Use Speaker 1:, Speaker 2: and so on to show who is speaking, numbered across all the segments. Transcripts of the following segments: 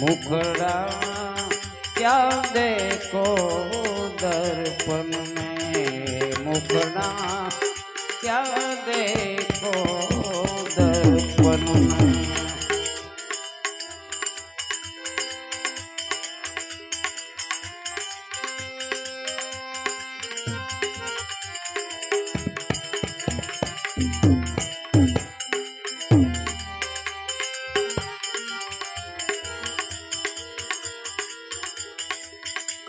Speaker 1: મુખડા ક્યાં દેખો દર્પણ મેં મુખડા ક્યાં દેખો દર્પણ મેં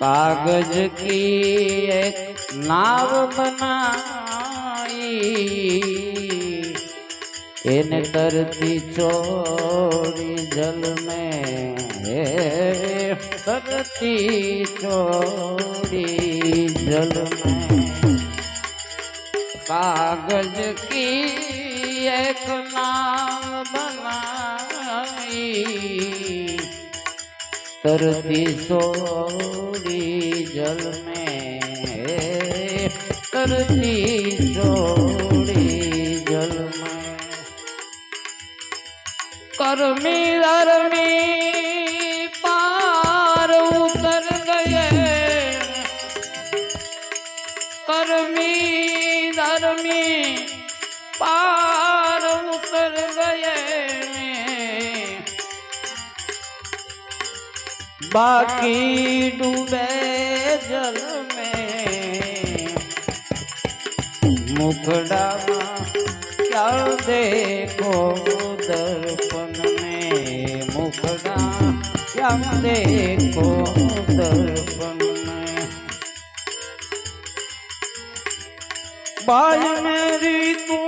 Speaker 1: कागज़ की एक नाव बनाई। इन तरती चोरी जल में हे चोरी जल में। कागज़ की एक કરતી સોરી જલ મેં કરતી સોરી જલ કરમી ધરમી પાર ઉતર ગયે. કરમી ધરમી પાર बाकी डूबे जल में। मुखड़ा क्या देखो दर्पण में? मुखड़ा क्या देखो दर्पण में? बाज मेरी तू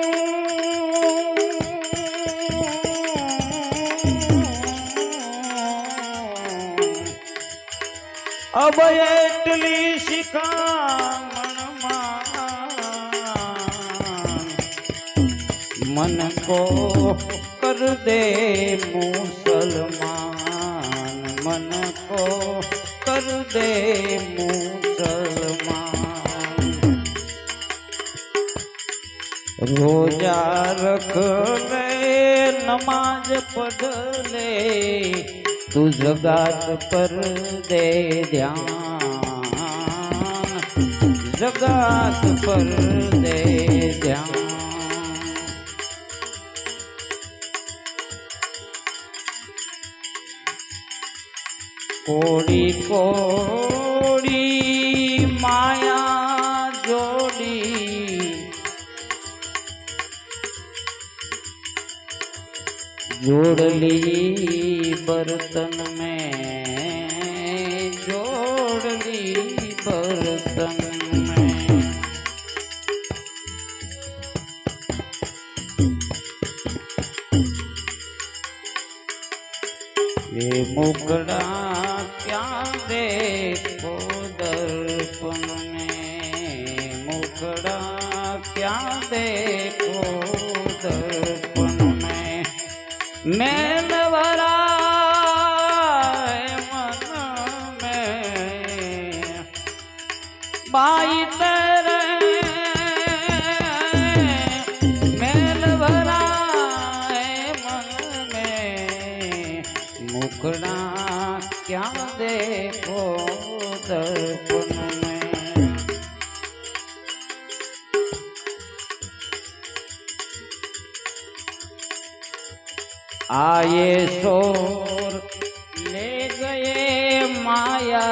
Speaker 1: अब એટલી શિખામણ મન કો કર દે મુસલમાન. મન કો કર દે મુસલમાન. રોજા રખ લે નમાજ પઢ લે તું જગાત પર દે ધ્યાન. જગાત પર દે ધ્યાન. કોડી કોડી માયા જોડી. જોડલી बर्तन में जोड़ली बर्तन में। ये मुकड़ा क्या देखो दर्पण में? मुकड़ा क्या देखो दर्पण में? मैल देखो दर्पण में आए शोर ले गए माया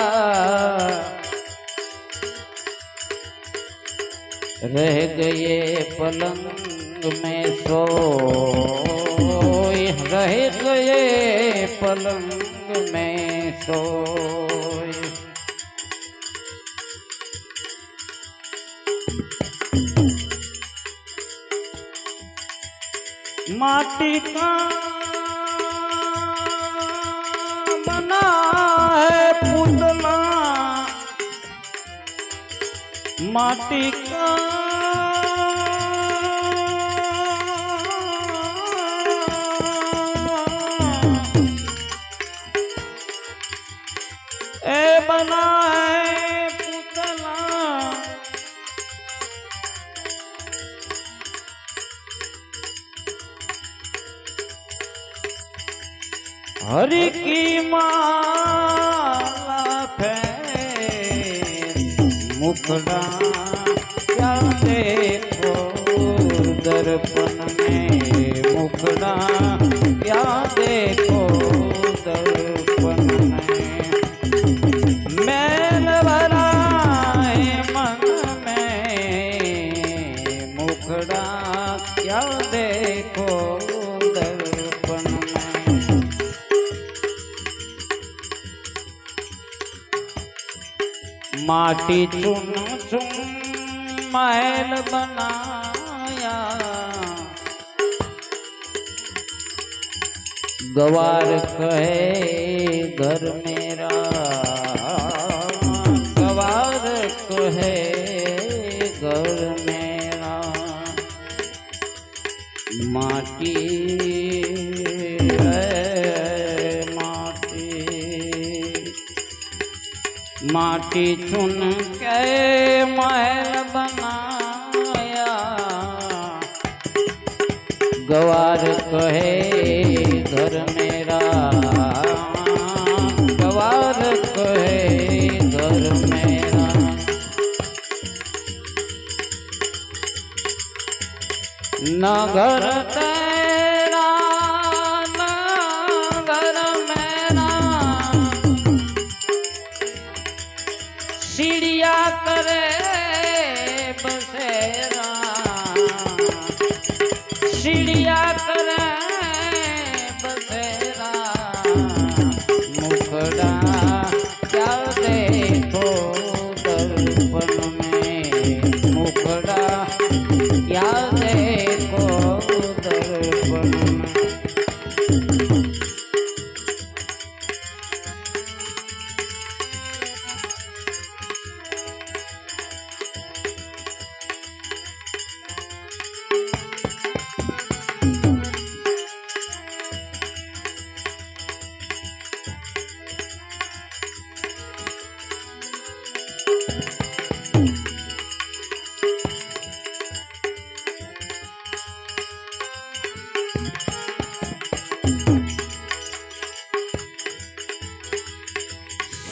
Speaker 1: रह गए पलंग में सोए रह गए पलंग में सोए। माटी का बना है पुतला। माटी का हरि की माला मुखड़ा देखो दर्पण में मुखड़ा क्या देखो माटी चुन चुन महल बनाया। गवार कहे घर मेरा। गवार कहे घर मेरा। माटी माटी चुन के महल बनाया। गवार कहे, घर मेरा। गवार कहे, घर मेरा। न घर में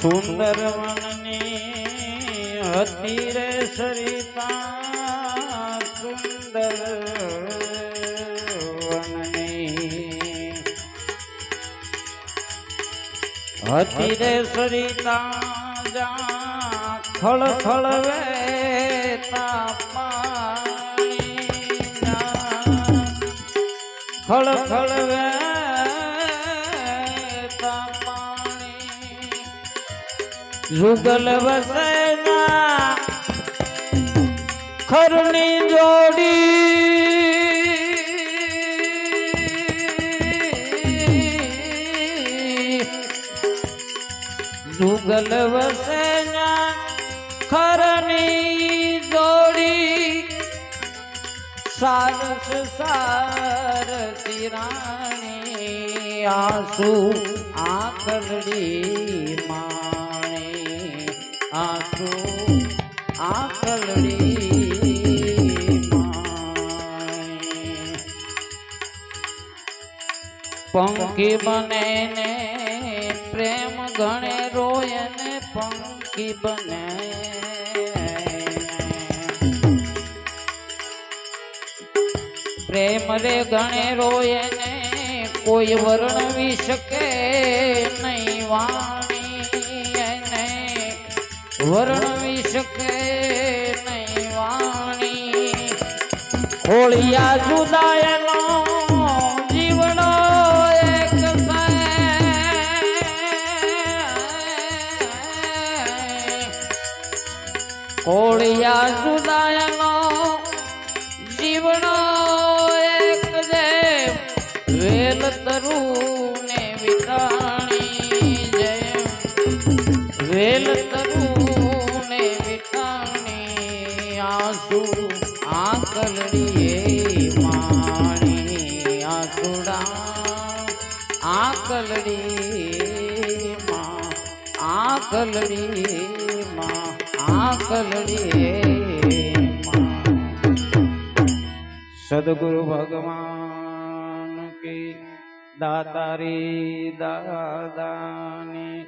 Speaker 1: સુંદર વનની હતી રે સરિતા સુંદર વનની હતી રે સરિતા જા ખળ ખળ વેતા પાણી ખળ ખળ વેતા જુગલ વસેના ખરની જોડી. જુગલ વસેના ખરની જોડી. સારસ સારસી રાણી આંસુ આકલડી માણે. આંસુ આકલડી પંખી બને ને પ્રેમ ગણે, રોય ને પંખી બને. પ્રેમ રે ગણે, રોય ને કોઈ વર્ણવી શકે નહીં વાણી એને. વર્ણવી શકે નહીં વાણી. હોળિયા જુદાયનો જીવડો એક જીવડો તરુને વિટાણી જય વેલ તરુને વિટાણી આંસુ આકલડીએ માણી આસુડા. આકલડી માં આકલડી માં. સદગુરુ ભગવાન દાતારી દાદાની